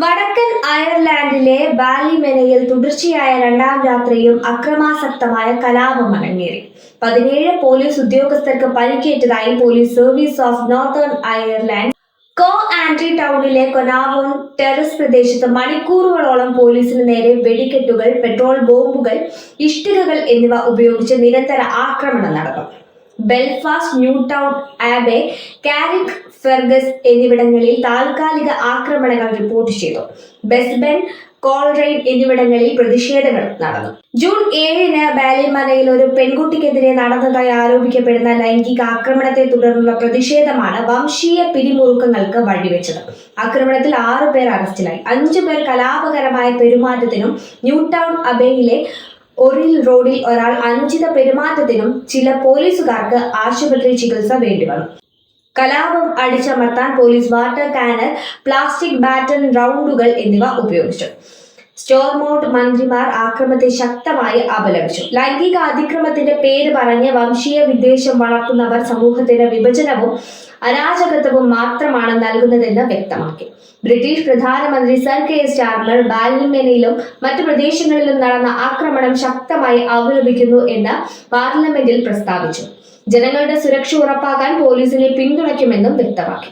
വടക്കൻ അയർലാൻഡിലെ ബാലിമെനയിൽ തുടർച്ചയായ രണ്ടാം രാത്രിയും അക്രമാസക്തമായ കലാപം അരങ്ങേറി. പതിനേഴ് പോലീസ് ഉദ്യോഗസ്ഥർക്ക് പരിക്കേറ്റതായി police service of Northern Ireland co Antrim ടൗണിലെ കൊനാവോൺ ടെറസ് പ്രദേശത്ത് മണിക്കൂറുകളോളം പോലീസിന് നേരെ വെടിക്കെട്ടുകൾ പെട്രോൾ ബോംബുകൾ ഇഷ്ടികകൾ എന്നിവ ഉപയോഗിച്ച് നിരന്തര ആക്രമണം നടന്നു. Belfast Newtownabbey Carrickfergus എന്നിവിടങ്ങളിൽ താൽക്കാലിക ആക്രമണങ്ങൾ റിപ്പോർട്ട് ചെയ്തു. ബെസ്ബൻ കോൾറൈൻ എന്നിവിടങ്ങളിൽ പ്രതിഷേധങ്ങൾ നടന്നു. ജൂൺ ഏഴിന് ബാലിമലയിൽ ഒരു പെൺകുട്ടിക്കെതിരെ നടന്നതായി ആരോപിക്കപ്പെടുന്ന ലൈംഗിക ആക്രമണത്തെ തുടർന്നുള്ള പ്രതിഷേധമാണ് വംശീയ പിരിമുറുക്കങ്ങൾക്ക് വഴിവെച്ചത്. ആക്രമണത്തിൽ ആറു പേർ അറസ്റ്റിലായി. അഞ്ചു പേർ കലാപകരമായ പെരുമാറ്റത്തിനും ന്യൂ ടൗൺ അബേയിലെ ഒറിൽ റോഡിൽ ഒരാൾ അനുചിത പെരുമാറ്റത്തിനും ചില പോലീസുകാർക്ക് ആശുപത്രി ചികിത്സ വേണ്ടിവന്നു. കലാപം അടിച്ചമർത്താൻ police water cannon plastic baton റൗണ്ടുകൾ എന്നിവ ഉപയോഗിച്ചു. സ്റ്റോർമോട്ട് മന്ത്രിമാർ ആക്രമത്തെ ശക്തമായി അപലപിച്ചു. ലൈംഗിക അതിക്രമത്തിന്റെ പേര് പറഞ്ഞ് വംശീയ വിദ്വേഷം വളർത്തുന്നവർ സമൂഹത്തിന് വിഭജനവും അരാജകത്വവും മാത്രമാണ് നൽകുന്നതെന്ന് വ്യക്തമാക്കി. ബ്രിട്ടീഷ് പ്രധാനമന്ത്രി സർ കെ എസ് സ്റ്റാർമർ ബാലിമേനയിലും മറ്റു പ്രദേശങ്ങളിലും നടന്ന ആക്രമണം ശക്തമായി അപലപിക്കുന്നു എന്ന് പാർലമെന്റിൽ പ്രസ്താവിച്ചു. ജനങ്ങളുടെ സുരക്ഷ ഉറപ്പാക്കാൻ പോലീസിനെ പിന്തുണയ്ക്കുമെന്നും വ്യക്തമാക്കി.